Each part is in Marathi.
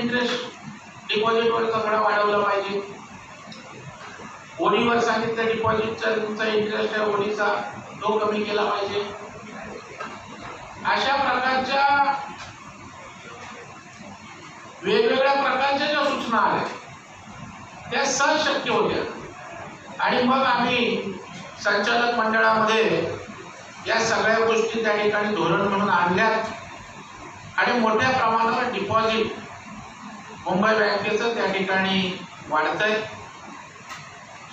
इंटरेस्ट वर दगडा वाढवला पाहिजे. ओडीवर सांगितलं डिपॉझिटचा तुमचा इंटरेस्ट आहे ओडीचा तो कमी केला पाहिजे. अशा प्रकारच्या वेगवेगळ्या प्रकारच्या ज्या सूचना आल्या त्या सहज शक्य होत्या. आणि मग आम्ही संचालक मंडळामध्ये या सगळ्या गोष्टी त्या ठिकाणी धोरण म्हणून आणल्यात. आणि मोठ्या प्रमाणावर डिपॉझिट मुंबई बँकेचं त्या ठिकाणी वाढतंय.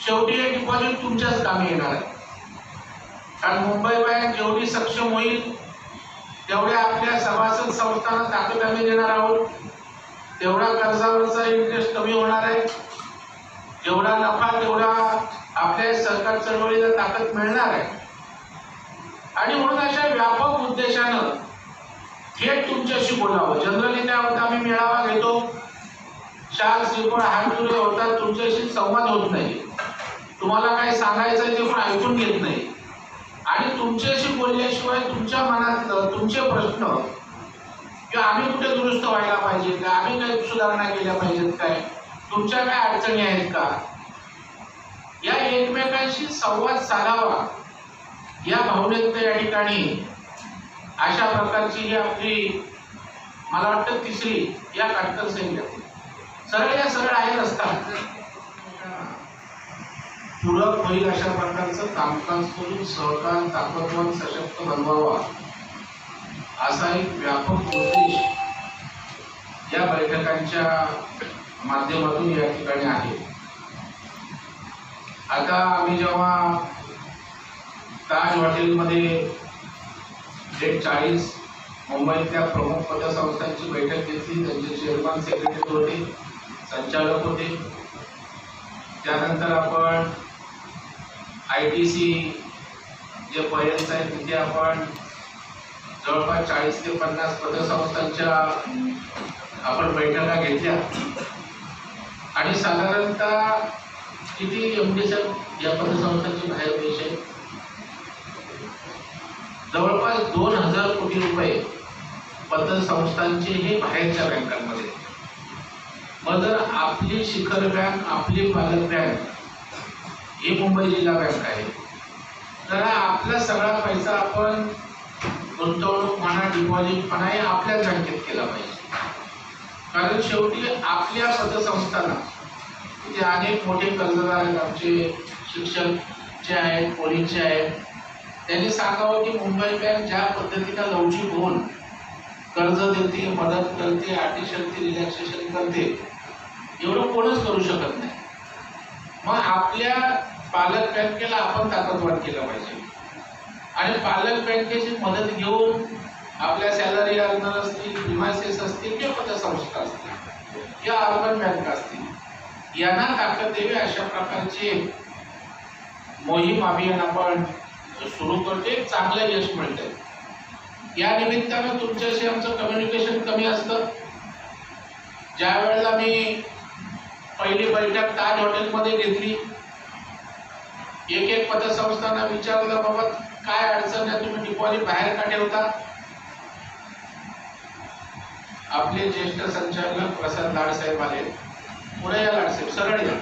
शेवटी हे डिपॉझिट तुमच्याच कामी येणार आहे. कारण मुंबई बँक जेवढी सक्षम होईल तेवढ्या आपल्या सभासद संस्थांना ताकद आम्ही देणार आहोत. तेवढा कर्जावरचा इंटरेस्ट कमी होणार आहे. जेवढा नफा तेवढा आपल्या सरकार चळवळीला ताकद मिळणार आहे. आणि म्हणून अशा व्यापक उद्देशानं थेट तुमच्याशी बोलावं. जनरली काय होतं आम्ही मेळावा घेतो. चार श्रीफळ हातुरे होतात तुमच्याशी संवाद होत नाही. तुम्हाला काय सांगायचं ते पण ऐकून घेत नाही. आणि तुमच्याशी बोलल्याशिवाय तुमच्या मनातलं तुमचे प्रश्न किंवा आम्ही कुठे दुरुस्त व्हायला पाहिजे का आम्ही काही सुधारणा केल्या पाहिजेत काय? तुमच्या काय अडचणी आहेत का? या एकमेकांशी संवाद साधावा. या भावनेत या ठिकाणी अशा प्रकारची ही आपली मला वाटतं तिसरी या काटकर संख्या सरळ सरळ आहे असतात. पूरक होईल अशा प्रकारचं कामकाज करून सहकार ताकदवान सशक्त बनवावा. असा एक व्यापक उद्देश या बैठकांच्या माध्यमातून या ठिकाणी आहे. आता आम्ही जेव्हा ताज हॉटेलमध्ये डेट चाळीस मुंबईतल्या प्रमुख पदसंस्थांची बैठक घेतली त्यांचे चेअरमन सेक्रेटरी होते. संचालक होते. त्यानंतर आपण आय टी सी जे पर्यंत आहेत तिथे आपण जवळपास चाळीस ते पन्नास पदसंस्थांच्या आपण बैठका घेतल्या. आणि साधारणतः किती एम डी या पदसंस्थांची बाहेर देश आहे? जवळपास दोन हजार कोटी रुपये पतसंस्थांचे हे बाहेरच्या बँकांमध्ये. मग जर आपली शिखर बँक आपली पालक बँक ही मुंबई जिल्हा बँक आहे. तर आपला सगळा पैसा आपण गुंतवणूक म्हणा डिपॉझिट म्हणा हे आपल्याच बँकेत केला पाहिजे. कारण शेवटी आपल्या पतसंस्थांना इथे अनेक मोठे कर्जदार आहेत आमचे शिक्षकचे आहेत पोलीसचे आहेत त्यांनी सांगावं की मुंबई बँक ज्या पद्धतीनं लवचिक होऊन कर्ज देते मदत करते अटी शर्ती रिलॅक्सेशन करते एवढं कोणच करू शकत नाही. मग आपल्या पालक बँकेला आपण ताकदवान केलं पाहिजे. आणि पालक बँकेची मदत घेऊन आपल्या सॅलरी अर्नर असतील डिमायसेस असतील किंवा पतसंस्था असतील किंवा अर्बन बँक असतील यांना ताकद द्यावी अशा प्रकारची मोहीम अभियान आपण सुरू करते चांगलं यश मिळतंय. या निमित्तानं तुमच्याशी आमचं कम्युनिकेशन कमी असतं. ज्या वेळेला मी पहिली बैठक ताज हॉटेलमध्ये घेतली. एक एक पतसंस्थांना विचारलं बाबा काय अडचण आहे? तुम्ही डिपॉझिट बाहेर का ठेवता? आपले ज्येष्ठ संचालक प्रसाद लाडसाहेब आले. पुढे या लाडसाहेब सरळ या